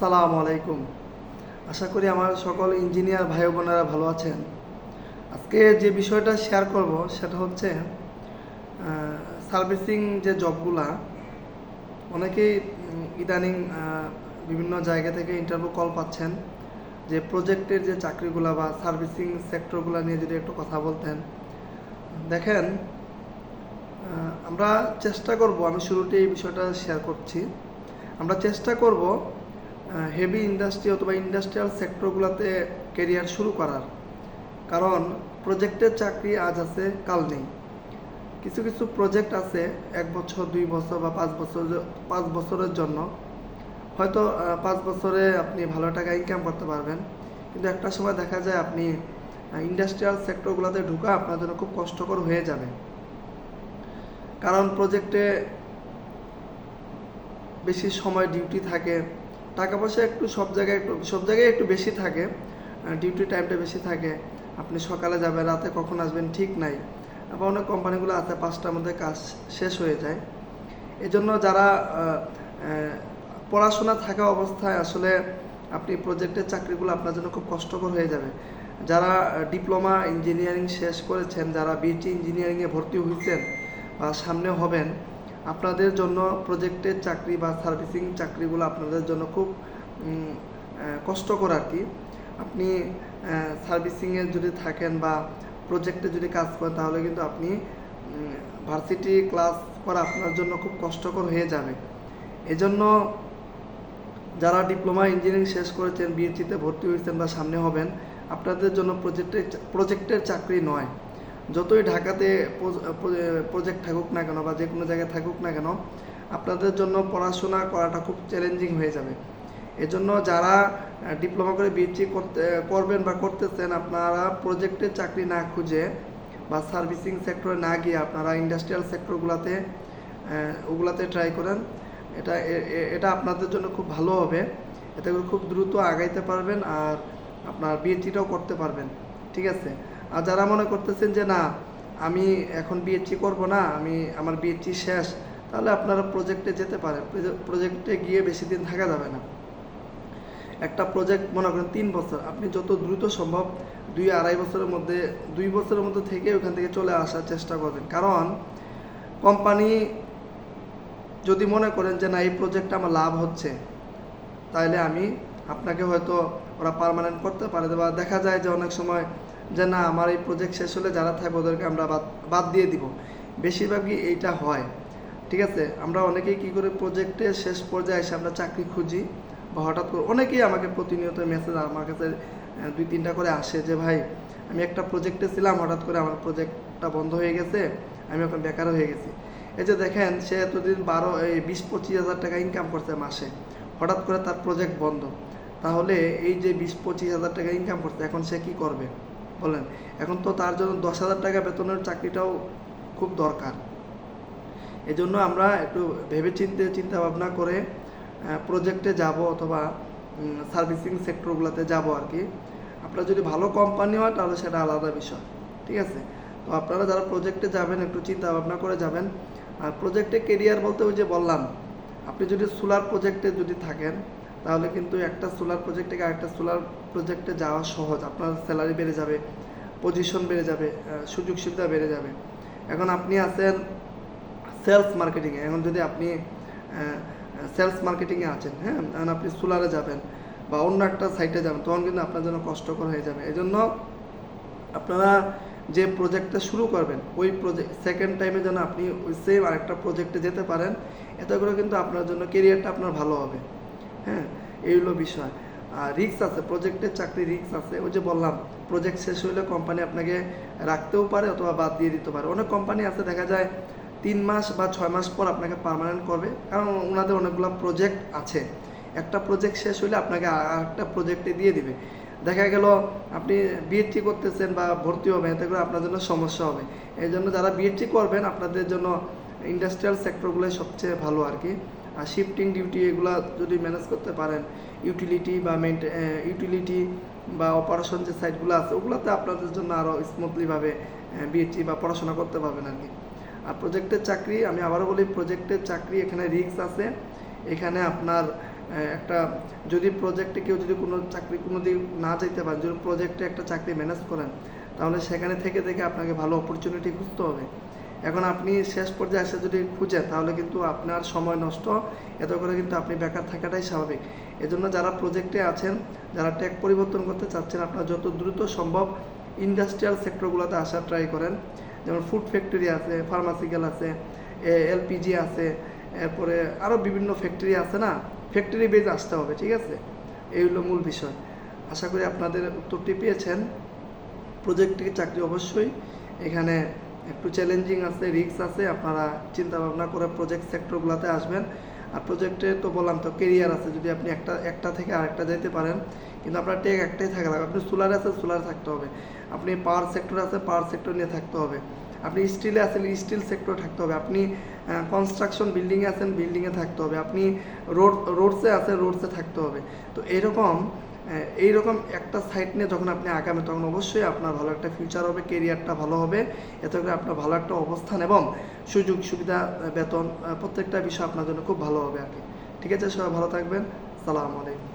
আসসালামু আলাইকুম। আশা করি আমার সকল ইঞ্জিনিয়ার ভাই বোনেরা ভালো আছেন। আজকে যে বিষয়টা শেয়ার করব সেটা হচ্ছে সার্ভিসিং যে জবগুলা অনেকেই ইদানিং বিভিন্ন জায়গা থেকে ইন্টারভিউ কল পাচ্ছেন যে প্রজেক্টের যে চাকরিগুলা বা সার্ভিসিং সেক্টরগুলো নিয়ে যদি একটু কথা বলতেন। দেখেন আমরা চেষ্টা করব, আমি শুরুতে এই বিষয়টা শেয়ার করছি। আমরা চেষ্টা করব হেভি ইন্ডাস্ট্রি অথবা ইন্ডাস্ট্রিয়াল সেক্টরগুলোতে কেরিয়ার শুরু করার। কারণ প্রজেক্টের চাকরি আজ আছে, কাল নেই। কিছু কিছু প্রজেক্ট আছে, এক বছর, দুই বছর বা পাঁচ বছর, পাঁচ বছরের জন্য। হয়তো পাঁচ বছরে আপনি ভালো টাকা ইনকাম করতে পারবেন। কিন্তু একটা সময় দেখা যায় আপনি ইন্ডাস্ট্রিয়াল সেক্টরগুলোতে ঢুকা আপনার জন্য খুব কষ্টকর হয়ে যাবে। কারণ প্রজেক্টে বেশি সময় ডিউটি থাকে টাকা পয়সা একটু সব জায়গায় একটু, সব জায়গায় একটু বেশি থাকে ডিউটি টাইমটা বেশি থাকে। আপনি সকালে যাবেন, রাতে কখন আসবেন ঠিক নাই। আবার অনেক কোম্পানিগুলো আছে, পাঁচটার মধ্যে কাজ শেষ হয়ে যায়। এজন্য যারা পড়াশোনা থাকা অবস্থায় আসলে আপনি প্রজেক্টের চাকরিগুলো আপনার জন্য খুব কষ্টকর হয়ে যাবে। যারা ডিপ্লোমা ইঞ্জিনিয়ারিং শেষ করেছেন, যারা বিটি ইঞ্জিনিয়ারিংয়ে ভর্তি হয়েছেন বা সামনে হবেন আপনাদের জন্য প্রজেক্টের চাকরি বা সার্ভিসিং চাকরিগুলো আপনাদের জন্য খুব কষ্টকর আর কি। আপনি সার্ভিসিংয়ে যদি থাকেন বা প্রজেক্টে যদি কাজ করেন, তাহলে কিন্তু আপনি ভার্সিটি ক্লাস করা আপনার জন্য খুব কষ্টকর হয়ে যাবে। এজন্য যারা ডিপ্লোমা ইঞ্জিনিয়ারিং শেষ করেছেন বিএসসিতে ভর্তি হয়েছেন বা সামনে হবেন, আপনাদের জন্য প্রজেক্টের প্রজেক্টের চাকরি নয়। যতই ঢাকাতে প্রজেক্ট থাকুক না কেন বা যে কোনো জায়গায় থাকুক না কেন, আপনাদের জন্য পড়াশোনা করাটা খুব চ্যালেঞ্জিং হয়ে যাবে। এজন্য যারা ডিপ্লোমা করে বিএসসি করতে, করবেন বা করতেছেন, আপনারা প্রজেক্টের চাকরি না খুঁজে বা সার্ভিসিং সেক্টরে না গিয়ে আপনারা ইন্ডাস্ট্রিয়াল সেক্টরগুলোতে ওগুলাতে ট্রাই করেন। এটা এটা আপনাদের জন্য খুব ভালো হবে। এতে খুব দ্রুত আগাইতে পারবেন আর আপনার বিএসসিটাও করতে পারবেন। ঠিক আছে? আর যারা মনে করতেছেন যে না, আমি এখন বিএসসি করব না, আমি, আমার বিএসসি শেষ, তাহলে আপনারা প্রজেক্টে যেতে পারেন। প্রজেক্টে গিয়ে বেশি দিন থাকা যাবে না। একটা প্রজেক্ট মনে করেন তিন বছর, আপনি যত দ্রুত সম্ভব দুই আড়াই বছরের মধ্যে, দুই বছরের মধ্যে থেকে ওখান থেকে চলে আসার চেষ্টা করবেন। কারণ কোম্পানি যদি মনে করেন যে না, এই প্রজেক্টটা আমার লাভ হচ্ছে তাহলে আমি আপনাকে হয়তো ওরা পার্মানেন্ট করতে পারে, বা দেখা যায় যে অনেক সময় যে না, আমার এই প্রজেক্ট শেষ হলে যারা থাকবে ওদেরকে আমরা বাদ বাদ দিয়ে দিব। বেশিরভাগই এইটা হয়। ঠিক আছে? আমরা অনেকেই কী করে প্রজেক্টে শেষ পর্যায়ে এসে আমরা চাকরি খুঁজি বা হঠাৎ করে অনেকেই আমাকে প্রতিনিয়ত মেসেজ আমার কাছে দুই তিনটা করে আসে যে, ভাই, আমি একটা প্রজেক্টে ছিলাম, হঠাৎ করে আমার প্রজেক্টটা বন্ধ হয়ে গেছে, আমি এখন বেকার হয়ে গেছি। এই যে দেখেন, সে এতদিন বারো, এই বিশ, পঁচিশ হাজার টাকা ইনকাম করছে মাসে। হঠাৎ করে তার প্রজেক্ট বন্ধ। তাহলে এই যে বিশ, পঁচিশ হাজার টাকা ইনকাম করছে, এখন সে কি করবে? বলেন, এখন তো তার জন্য দশ হাজার টাকা বেতনের চাকরিটাও খুব দরকার। এজন্য আমরা একটু ভেবে চিন্তে চিন্তা ভাবনা করে প্রজেক্টে যাব অথবা সার্ভিসিং সেক্টরগুলোতে যাব আর কি। আপনার যদি ভালো কোম্পানি হয়, তাহলে সেটা আলাদা বিষয়, ঠিক আছে? তো আপনারা যারা প্রজেক্টে যাবেন, একটু চিন্তা ভাবনা করে যাবেন। আর প্রজেক্টে কেরিয়ার বলতে ওই যে বললাম, আপনি যদি সোলার প্রজেক্টে যদি থাকেন তাহলে কিন্তু একটা সোলার প্রজেক্ট থেকে আরেকটা সোলার প্রজেক্টে যাওয়া সহজ। আপনার স্যালারি বেড়ে যাবে পজিশন বেড়ে যাবে সুযোগ সুবিধা বেড়ে যাবে। এখন আপনি আছেন সেলস মার্কেটিংয়ে এখন যদি আপনি সেলস মার্কেটিংয়ে আছেন হ্যাঁ এখন আপনি সোলারে যাবেন বা অন্য একটা সাইটে যাবেন, তখন কিন্তু আপনার জন্য কষ্টকর হয়ে যাবে। এই জন্য আপনারা যে প্রজেক্টটা শুরু করবেন, ওই প্রজেক্ট সেকেন্ড টাইমে যেন আপনি ওই সেম আরেকটা প্রজেক্টে যেতে পারেন, এতে করে কিন্তু আপনার জন্য কেরিয়ারটা আপনার ভালো হবে। হ্যাঁ এই হলো বিষয়। আর রিক্স আছে প্রজেক্টের চাকরি রিক্স আছে। ওই যে বললাম প্রজেক্ট শেষ হলে কোম্পানি আপনাকে রাখতেও পারে অথবা বাদ দিয়ে দিতে পারে। অনেক কোম্পানি আছে, দেখা যায় তিন মাস বা ছয় মাস পর আপনাকে পার্মানেন্ট করবে। কারণ ওনাদের অনেকগুলো প্রজেক্ট আছে। একটা প্রজেক্ট শেষ হলে আপনাকে আরেকটা প্রজেক্টে দিয়ে দিবে। দেখা গেল আপনি বিএসসি করতেছেন বা ভর্তি হবেন, এতে করে আপনার জন্য সমস্যা হবে। এই জন্য যারা বিএসসি করবেন, আপনাদের জন্য ইন্ডাস্ট্রিয়াল সেক্টরগুলোই সবচেয়ে ভালো আর কি। আর শিফটিং ডিউটি এগুলো যদি ম্যানেজ করতে পারেন ইউটিলিটি বা মেনটে ইউটিলিটি বা অপারেশন যে সাইটগুলো আছে, ওগুলোতে আপনাদের জন্য আরও স্মুথলিভাবে বিএসসি বা পড়াশোনা করতে পারবেন আর কি। আর প্রজেক্টের চাকরি, আমি আবারও বলি প্রজেক্টের চাকরি, এখানে রিস্ক আছে। এখানে আপনার একটা যদি প্রজেক্টে কেউ যদি কোনো চাকরি কোনো দিন না যেতে পারেন যদি প্রজেক্টে একটা চাকরি ম্যানেজ করেন, তাহলে সেখানে থেকে থেকে আপনাকে ভালো অপরচুনিটি খুঁজতে হবে। এখন আপনি শেষ পর্যায়ে এসে যদি খুঁজেন তাহলে কিন্তু আপনার সময় নষ্ট। এত করে কিন্তু আপনি বেকার থাকাটাই স্বাভাবিক। এজন্য যারা প্রজেক্টে আছেন, যারা টেক পরিবর্তন করতে চাচ্ছেন, আপনারা যত দ্রুত সম্ভব ইন্ডাস্ট্রিয়াল সেক্টরগুলোতে আসার ট্রাই করেন। যেমন ফুড ফ্যাক্টরি আছে ফার্মাসিক্যাল আছে এলপিজি আছে, এরপরে আরও বিভিন্ন ফ্যাক্টরি আছে না? ফ্যাক্টরি বেজ আসতে হবে, ঠিক আছে? এই হলো মূল বিষয়। আশা করি আপনাদের উত্তরটি পেয়েছেন। প্রজেক্টে চাকরি অবশ্যই। এখানে একটু চ্যালেঞ্জিং আছে রিস্ক আছে, আপনারা চিন্তা ভাবনা করে প্রজেক্ট সেক্টরগুলোতে আসবেন। আর প্রজেক্টে তো বললাম তো কেরিয়ার আছে, যদি আপনি একটা একটা থেকে আরেকটা যেতে পারেন, কিন্তু আপনার টেক একটাই থাকা লাগবে। আপনি সোলার আছে সোলার থাকতে হবে। আপনি পাওয়ার সেক্টর আছে পাওয়ার সেক্টর নিয়ে থাকতে হবে। আপনি স্টিলে আছেন স্টিল সেক্টর থাকতে হবে। আপনি কনস্ট্রাকশন বিল্ডিংয়ে আছেন বিল্ডিংয়ে থাকতে হবে। আপনি রোড রোডসে আছেন রোডসে থাকতে হবে। তো এরকম আহ, এইরকম একটা সাইট নিয়ে যখন আপনি আগামী তখন অবশ্যই আপনার ভালো একটা ফিউচার হবে কেরিয়ারটা ভালো হবে। এতে করে আপনার ভালো একটা অবস্থান এবং সুযোগ সুবিধা বেতন প্রত্যেকটা বিষয় আপনার জন্য খুব ভালো হবে আর কি। ঠিক আছে সবাই ভালো থাকবেন। সালাম আলাইকুম।